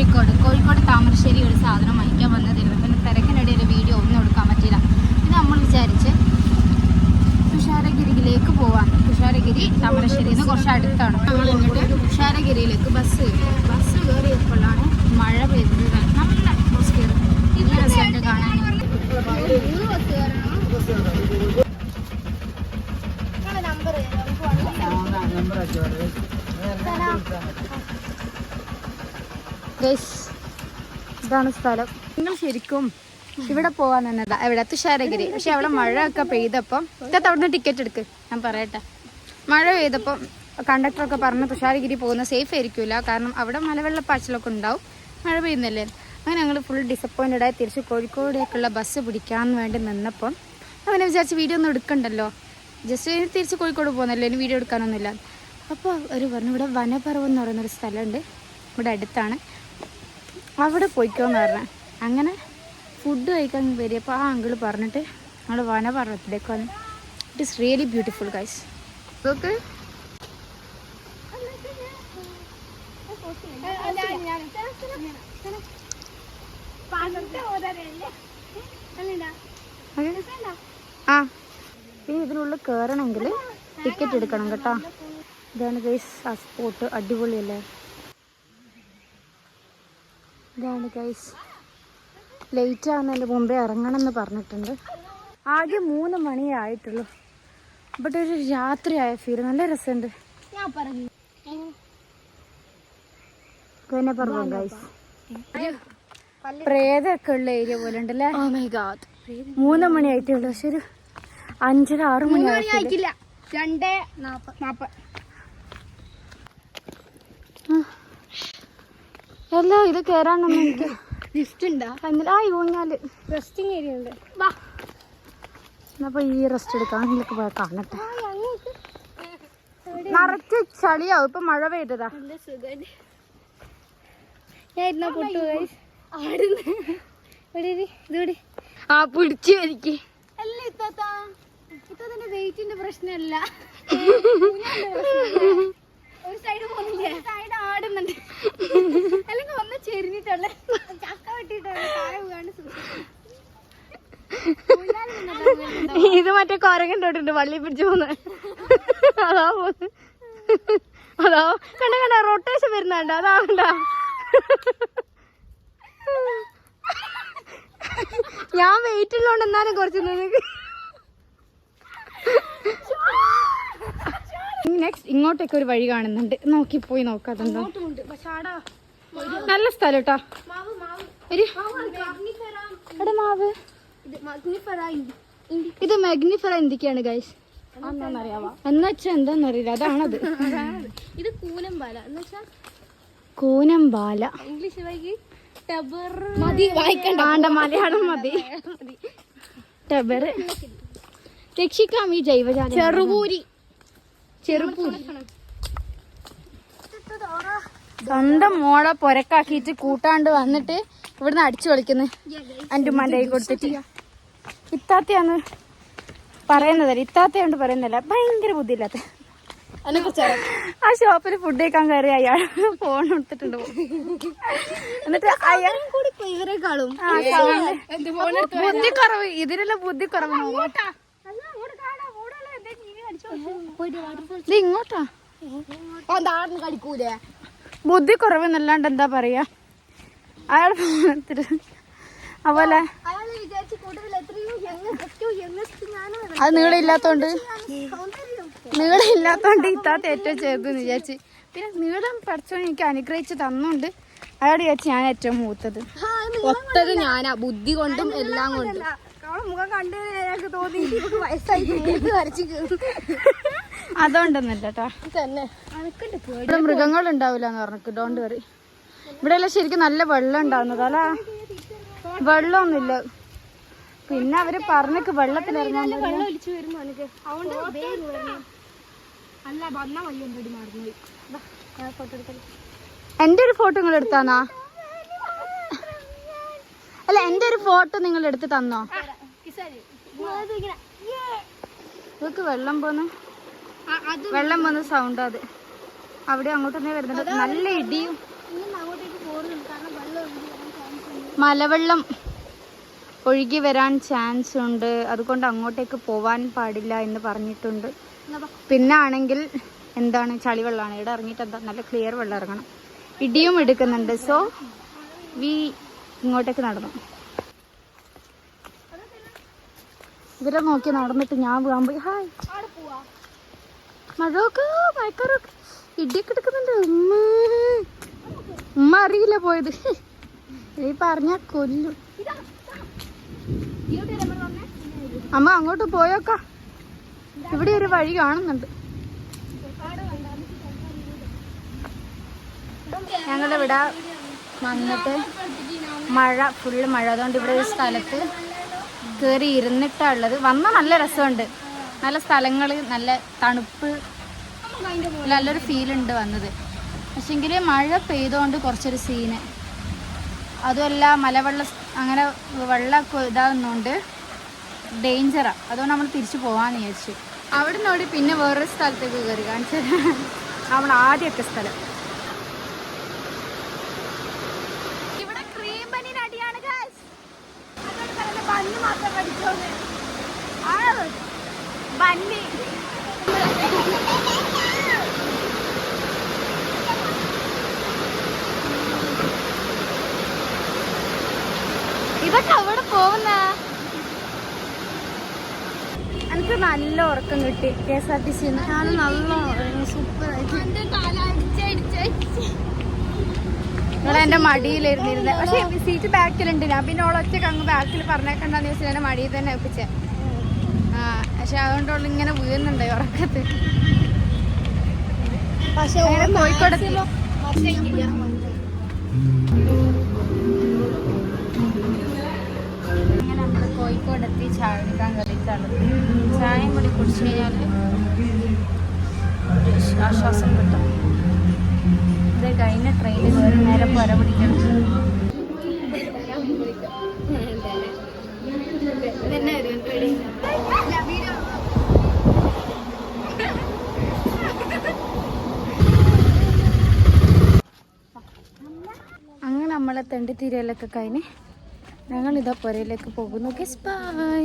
കോഴിക്കോട്. കോഴിക്കോട് താമരശ്ശേരി ഒരു സാധനം വാങ്ങിക്കാൻ വന്നതായിരുന്നു. പിന്നെ തിരക്കിനിടയിൽ വീഡിയോ ഒന്നും എടുക്കാൻ പറ്റില്ല പിന്നെ നമ്മൾ വിചാരിച്ച് തുഷാരഗിരിയിലേക്ക് പോവാം. തുഷാരഗിരി താമരശ്ശേരിയിൽ നിന്ന് കുറച്ച് അടുത്താണ്. നമ്മൾ എന്നിട്ട് തുഷാരഗിരിയിലേക്ക് ബസ് കയറി. ബസ് കയറിയപ്പോഴാണ് മഴ പെയ്തത്. നല്ല അറ്റ്മോസ്ഫിയർ രസമുണ്ട് കാണാൻ. ഗൈസ് ഇതാണ് സ്ഥലം. നിങ്ങൾ ശരിക്കും ഇവിടെ പോവാൻ തന്നെ എവിടെ? തുഷാരഗിരി. പക്ഷെ അവിടെ മഴ ഒക്കെ പെയ്തപ്പം അവിടെ അവിടുന്ന് ടിക്കറ്റ് എടുക്ക്. ഞാൻ പറയട്ടെ. മഴ പെയ്തപ്പം കണ്ടക്ടറൊക്കെ പറഞ്ഞു തുഷാരഗിരി പോകുന്ന സേഫ് ആയിരിക്കില്ല കാരണം അവിടെ മലവെള്ള മലവെള്ളപ്പാച്ചിലൊക്കെ ഉണ്ടാവും. മഴ പെയ്യുന്നില്ലേ? അങ്ങനെ ഞങ്ങൾ ഫുൾ ഡിസപ്പോയിന്റഡ് ആയി തിരിച്ച് കോഴിക്കോടേക്കുള്ള ബസ് പിടിക്കാൻ വേണ്ടി നിന്നപ്പം അങ്ങനെ വിചാരിച്ച് വീഡിയോ ഒന്നും എടുക്കണ്ടല്ലോ. ജസ്റ്റ് തിരിച്ച് കോഴിക്കോട് പോകുന്നല്ലോ? ഇനി വീഡിയോ എടുക്കാനൊന്നുമില്ല. അപ്പോൾ ഒരു പറഞ്ഞു ഇവിടെ വനപർവം എന്ന് പറയുന്നൊരു സ്ഥലമുണ്ട്. ഇവിടെ അടുത്താണ്. അവിടെ പോയിക്കോന്ന് പറഞ്ഞ. അങ്ങനെ ഫുഡ് കഴിക്കാൻ വരിയപ്പോൾ ആ അങ്കിൾ പറഞ്ഞിട്ട് ഞങ്ങൾ വനപർവത്തിലേക്ക് വന്നു. It is really beautiful guys ah. പിന്നെ ഇതിനുള്ളിൽ കയറണമെങ്കിൽ ടിക്കറ്റ് എടുക്കണം കേട്ടോ. ഇതാണ് ഗൈസ് ആ സ്പോട്ട് അടിപൊളിയല്ലേ? ഇതാണ് ഗൈസ് ലേറ്റ് എന്റെ മുമ്പേ ഇറങ്ങണം എന്ന് പറഞ്ഞിട്ടുണ്ട്. ആകെ മൂന്ന് മണിയേ ആയിട്ടുള്ളൂ ബട്ട് ഒരു രാത്രിയായ ഫീൽ നല്ല രസമുണ്ട്. പിന്നെ പറഞ്ഞു. ഗൈസ് പ്രേതമൊക്കെ ഉള്ള ഏരിയ പോലെ ഉണ്ടല്ലേ? ഗാഡ് മൂന്ന് മണി ആയിട്ടേ ഉള്ളൂ പക്ഷെ ഒരു അഞ്ചര ആറ് മണി ആയിട്ടില്ല രണ്ടേ രണ്ട് നാപ്പത് നാപ്പത് അല്ല ഇത് കേറാനൊന്നും എനിക്ക് ലിഫ്റ്റ് ഉണ്ടാ എന്നിട്ട് ആ യൂഞ്ഞാൽ റെസ്റ്റിംഗ് ഏരിയ ഉണ്ട്. വാ. എന്നപ്പോ ഈ റെസ്റ്റ് എടുക്കാൻ ഇതിലൊക്കെ പോയാൽ കാണട്ടെ. നിറച്ച് ചളിയാവും. ഇപ്പൊ മഴ പെയ്തതാ. ഞാൻ പൊട്ടു ആടുന്ന് ആ പിടിച്ചു എനിക്ക് അല്ല ഇത്താത്ത. ഇത്താത്തന്റെ വെയിറ്റിന്റെ പ്രശ്നമല്ല. ഒരു സൈഡ് പോകുന്നില്ലേ സൈഡ് ആടുന്നുണ്ട്. അല്ലെങ്കിൽ ഒന്ന് ചെരിഞ്ഞിട്ടുള്ള ചക്ക താഴെ വീണ് ഇത് മറ്റേ കൊരങ്ങൻ തൊട്ടുണ്ട് വള്ളി പിടിച്ചു പോന്ന്. അതാ പോന്ന്. അതാ കണ്ട കണ്ട? റൊട്ടേഷൻ വരുന്നുണ്ട്. അതാ കണ്ട? ഞാൻ വെയിറ്റ് ഉള്ളോണ്ട് എന്നാലും കുറച്ച് നിനക്ക് നെക്സ്റ്റ് ഇങ്ങോട്ടേക്ക് ഒരു വഴി കാണുന്നുണ്ട്. നോക്കി പോയി നോക്കാം അതെന്താ. ഉണ്ട് പക്ഷെ ആടാ നല്ല സ്ഥലം കേട്ടോ മാവ്. ഇത് മഗ്നിഫെറ എന്തൊക്കെയാണ് ഗൈസ് എന്നുവെച്ചാ എന്താന്നറിയില്ല അതാണത്. ഇത് കൂനമ്പാല. കൂനമ്പാല. ഇംഗ്ലീഷ് മതി വായിക്കണ്ട. മലയാളം മതി. ടബർ. രക്ഷിക്കാം ഈ ജൈവജാലം ചെറുപൂരി. സ്വന്തം മോളെ പൊരക്കാക്കിയിട്ട് കൂട്ടാണ്ട് വന്നിട്ട് ഇവിടുന്ന് അടിച്ചു കളിക്കുന്നു എന്റെ ഉമ്മാന്റെ കൈ കൊടുത്തിട്ട്. ഇത്താത്തയാന്ന് പറയുന്നതല്ല ഇത്താത്തയുണ്ട് പറയുന്നില്ല. ഭയങ്കര ബുദ്ധിയില്ലാത്ത. ആ ഷോപ്പിൽ ഫുഡ് കഴിക്കാൻ കയറി അയാൾ ഫോൺ എടുത്തിട്ടുണ്ട് എന്നിട്ട് അയാൾ കൂടി ഇവരെക്കാളും. ആ, sound. ബുദ്ധി കുറവ് ഇതിലുള്ള ബുദ്ധി കുറവ് നോക്കട്ടെ. ഇത് ഇങ്ങോട്ടാ? എന്താണെന്ന് കടിക്കൂലേ ബുദ്ധി കുറവെന്നല്ലാണ്ട് എന്താ പറയാ? അയാൾ അതുപോലെ അത് നീളമില്ലാത്തോണ്ട്. നീളമില്ലാത്തോണ്ട് ഇത്താത്ത ഏറ്റവും ചെറുതെന്ന് വിചാരിച്ച്. പിന്നെ നീളം പഠിച്ചോ എനിക്ക് അനുഗ്രഹിച്ച് തന്നോണ്ട് അയാൾ വിചാരിച്ച് ഞാൻ ഏറ്റവും മൂത്തത്. ഒത്തത് ഞാനാ. ബുദ്ധി കൊണ്ടും എല്ലാം കൊണ്ടും. മുഖം കണ്ടു തോന്നി വയസ്സായി വരച്ചു അതുകൊണ്ടൊന്നല്ല കേട്ടോ തന്നെ. ഇവിടെ മൃഗങ്ങൾ ഉണ്ടാവില്ല എന്ന് പറഞ്ഞു ഡോണ്ട് വറി ഇവിടെ എല്ലാം ശരിക്കും നല്ല വെള്ളം ഉണ്ടാവുന്നത് അല്ല? വെള്ളമൊന്നുമില്ല. പിന്നെ അവർ പറഞ്ഞക്ക് വെള്ളത്തിലിറങ്ങാൻ വെള്ളം ഒലിച്ചു വരുന്നു എനിക്ക് അതുകൊണ്ട് അല്ല വന്ന വഴി എന്തടി മറന്നുപോയി ഫോട്ടോ എടുക്കൽ എന്റെ ഒരു ഫോട്ടോ നിങ്ങൾ എടുത്താന്നാ അല്ല എന്റെ ഒരു ഫോട്ടോ നിങ്ങൾ എടുത്ത് തന്നോ? ഇതൊക്കെ വെള്ളം പോന്ന്. വെള്ളം പോന്ന സൗണ്ട് അത്. അവിടെ അങ്ങോട്ട് തന്നെ വരുന്നുണ്ട്. നല്ല ഇടിയും. മലവെള്ളം ഒഴുകി വരാൻ ചാൻസ് ഉണ്ട്. അതുകൊണ്ട് അങ്ങോട്ടേക്ക് പോവാൻ പാടില്ല എന്ന് പറഞ്ഞിട്ടുണ്ട്. പിന്നെ ആണെങ്കിൽ എന്താണ്? ചളിവെള്ളമാണ് ഇവിടെ ഇറങ്ങിയിട്ട് എന്താ? നല്ല ക്ലിയർ വെള്ളം ഇറങ്ങണം. ഇടിയും എടുക്കുന്നുണ്ട്. സോ വി ഇങ്ങോട്ടേക്ക് നടന്നു. ഇവരെ നോക്കി നടന്നിട്ട് ഞാൻ പോകാൻ പോയി. ഹായ്. മഴയൊക്കെ മഴക്കാറൊക്കെ ഇടിയൊക്കെ എടുക്കുന്നുണ്ട്. ഉമ്മ. ഉമ്മ അറിയില്ല പോയത്. ഈ പറഞ്ഞ കൊല്ലു. അമ്മ അങ്ങോട്ട് പോയോക്ക. ഇവിടെ ഒരു വഴി കാണുന്നുണ്ട്. ഞങ്ങളിവിടെ വന്നിട്ട് മഴ ഫുള്ള് മഴ. അതുകൊണ്ട് ഇവിടെ ഒരു സ്ഥലത്ത് കയറി ഇരുന്നിട്ടാണ് ഉള്ളത് വന്ന നല്ല രസമുണ്ട്. നല്ല സ്ഥലങ്ങൾ നല്ല തണുപ്പ് നല്ലൊരു ഫീൽ ഉണ്ട് വന്നത്. പക്ഷെങ്കിൽ മഴ പെയ്തുകൊണ്ട് കുറച്ചൊരു സീന്. അതുമല്ല മലവെള്ള അങ്ങനെ വെള്ളമൊക്കെ ഇതാകുന്നതുകൊണ്ട് ഡേഞ്ചറാണ് അതുകൊണ്ട് നമ്മൾ തിരിച്ചു പോകാമെന്ന് വിചാരിച്ചു. അവിടെ നിന്നോടി പിന്നെ വേറൊരു സ്ഥലത്തേക്ക് കയറി കാണിച്ചു നമ്മൾ ആദ്യമൊക്കെ സ്ഥലം ഇവിടെ ക്രീം ബനിന് അടിയാണ് guys. ബണ്ണ് മാത്രം പഠിച്ചോന്ന് ആ ബന്നി ഇതൊക്കെ അവിടെ പോകുന്ന? എനിക്ക് നല്ല ഉറക്കം കിട്ടി K S R T C ഞാൻ നല്ല സൂപ്പർ അടിച്ചടിച്ചടിച്ച് ഇവിടെ മടിയിലിരുന്നിരുന്നത് പക്ഷെ സീറ്റ് ബാക്കിലുണ്ട് ഞാൻ പിന്നെ ഓളൊറ്റക്ക് അങ്ങ് ബാക്കിൽ പറഞ്ഞേക്കണ്ടെന്ന് വെച്ചാൽ എന്റെ മടിയിൽ തന്നെ ഒപ്പിച്ചേ ആ പക്ഷെ അതുകൊണ്ടുള്ള ഇങ്ങനെ വീഴുന്നുണ്ട് ഉറക്കത്ത് പക്ഷെ കോഴിക്കോടെത്തി കോഴിക്കോടെത്തി ചായ കുടിക്കാൻ കളിച്ചാണ് ചായയും കൂടി കുടിച്ചു കഴിഞ്ഞാൽ ആശ്വാസം കിട്ടും. ഇത് കഴിഞ്ഞ ട്രെയിനിൽ കയറി നേരെ പുര പിടിക്കണം അങ്ങനെ നമ്മളെ തെണ്ടിത്തീരയിലൊക്കെ കഴിഞ്ഞ് ഞങ്ങൾ ഇതാ പുരയിലേക്ക് പോകുന്നു. Guess by